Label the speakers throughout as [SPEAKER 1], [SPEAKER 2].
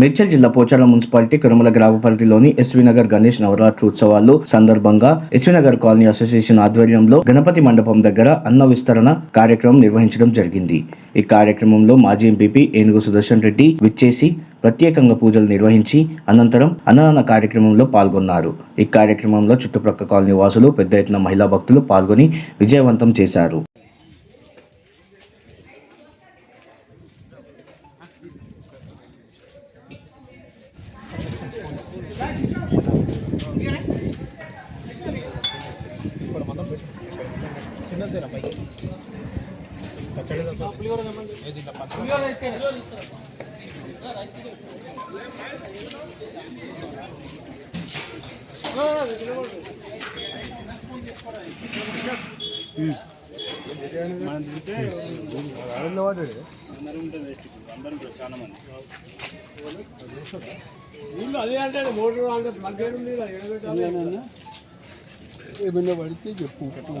[SPEAKER 1] మేడ్చల్ జిల్లా పోచారం మున్సిపాలిటీ కురుమల గ్రామ పరిధిలోని ఎస్వి నగర్ గణేష్ నవరాత్రి ఉత్సవాలు సందర్భంగా ఎస్వి నగర్ కాలనీ అసోసియేషన్ ఆధ్వర్యంలో గణపతి మండపం దగ్గర అన్న విస్తరణ కార్యక్రమం నిర్వహించడం జరిగింది. ఈ కార్యక్రమంలో మాజీ ఎంపీపీ ఏనుగు సుదర్శన్ రెడ్డి విచ్చేసి ప్రత్యేకంగా పూజలు నిర్వహించి అనంతరం అన్నదాన కార్యక్రమంలో పాల్గొన్నారు. ఈ కార్యక్రమంలో చుట్టుప్రక్క కాలనీ వాసులు పెద్ద ఎత్తున మహిళా భక్తులు పాల్గొని విజయవంతం చేశారు.
[SPEAKER 2] చిన్నదేనా పైకి పచ్చడి పచ్చడి వీళ్ళు అదే అంటే మోటార్ అంటే
[SPEAKER 3] ఏమైనా పడితే చెప్పు ఎట్లా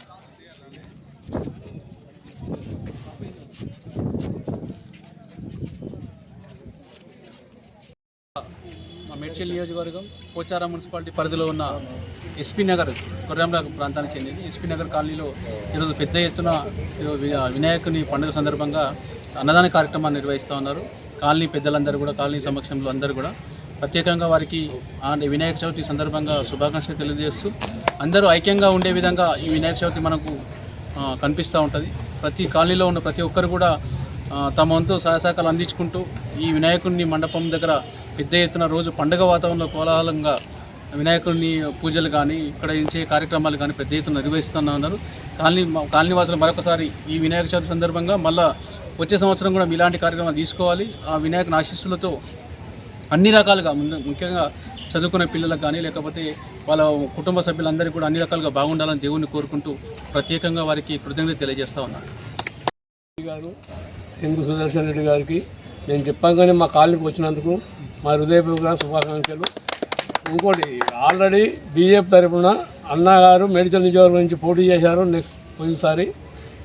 [SPEAKER 4] మేడ్చల్ నియోజకవర్గం పోచారం మున్సిపాలిటీ పరిధిలో ఉన్న ఎస్పీ నగర్ కొర్రంరాగ ప్రాంతానికి చెందింది. ఎస్పీ నగర్ కాలనీలో ఈరోజు పెద్ద ఎత్తున వినాయకుని పండుగ సందర్భంగా అన్నదాన కార్యక్రమాన్ని నిర్వహిస్తూ ఉన్నారు. కాలనీ పెద్దలందరూ కూడా కాలనీ సమక్షంలో అందరూ కూడా. ప్రత్యేకంగా వారికి ఆ వినాయక చవితి సందర్భంగా శుభాకాంక్షలు తెలియజేస్తూ అందరూ ఐక్యంగా ఉండే విధంగా ఈ వినాయక చవితి మనకు కనిపిస్తూ ఉంటుంది. ప్రతి కాలనీలో ఉన్న ప్రతి ఒక్కరు కూడా తమ వంతు సహసహకాలు అందించుకుంటూ ఈ వినాయకుడిని మండపం దగ్గర పెద్ద ఎత్తున రోజు పండుగ వాతావరణంలో కోలాహలంగా వినాయకుడిని పూజలు కానీ ఇక్కడ ఇచ్చే కార్యక్రమాలు కానీ పెద్ద ఎత్తున నిర్వహిస్తున్నా ఉన్నారు. కాలనీ కాలనీవాసులు మరొకసారి ఈ వినాయక చవితి సందర్భంగా మళ్ళా వచ్చే సంవత్సరం కూడా ఇలాంటి కార్యక్రమాలు తీసుకోవాలి. ఆ వినాయకుని ఆశీస్సులతో అన్ని రకాలుగా ముందు ముఖ్యంగా చదువుకునే పిల్లలకు కానీ లేకపోతే వాళ్ళ కుటుంబ సభ్యులందరికీ కూడా అన్ని రకాలుగా బాగుండాలని దేవుణ్ణి కోరుకుంటూ ప్రత్యేకంగా వారికి కృతజ్ఞత తెలియజేస్తూ ఉన్నాను.
[SPEAKER 3] గారు హిందూ సుదర్శన్ రెడ్డి గారికి నేను చెప్పగానే మా కాలనీకి వచ్చినందుకు మా హృదయపూర్వక శుభాకాంక్షలు. ఇంకోటి ఆల్రెడీ బీజేపీ తరఫున అన్నగారు మెడికల్ నియోజకవర్గం నుంచి పోటీ చేశారు నెక్స్ట్ పోయినసారి.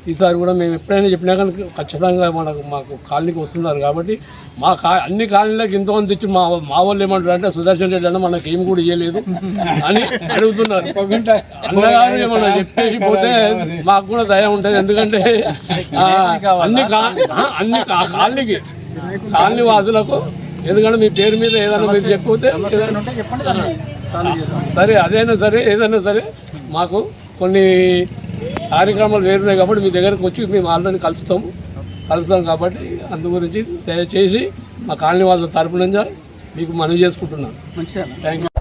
[SPEAKER 3] ఈసారి కూడా మేము ఎప్పుడైనా చెప్పినా కానీ ఖచ్చితంగా మనకు మాకు కాలనీకి వస్తున్నారు కాబట్టి మా కా అన్ని కాలనీలకు ఇంతమంది తెచ్చి మా మా వాళ్ళు ఏమంటారు అంటే సుదర్శన్ రెడ్డి అన్న మనకి ఏం కూడా ఇవ్వలేదు అని అడుగుతున్నారు. అన్నగారు ఏమన్నా చెప్పేసి పోతే మాకు కూడా దయ ఉంటుంది. ఎందుకంటే అన్ని కా- అన్ని కాలనీకి కాలనీ వాసులకు ఎందుకంటే మీ పేరు మీద ఏదైనా మీరు చెప్పితే సరే అదైనా సరే ఏదైనా సరే మాకు కొన్ని కార్యక్రమాలు వేరున్నాయి కాబట్టి మీ దగ్గరకు వచ్చి మేము ఆల్రెడీ కలుస్తాము కలుస్తాం కాబట్టి అందు గురించి దయచేసి మా కాలనీ వాళ్ళ తరపు నుంచి మీకు మనవి చేసుకుంటున్నాను.
[SPEAKER 4] మంచిదా
[SPEAKER 3] థ్యాంక్ యూ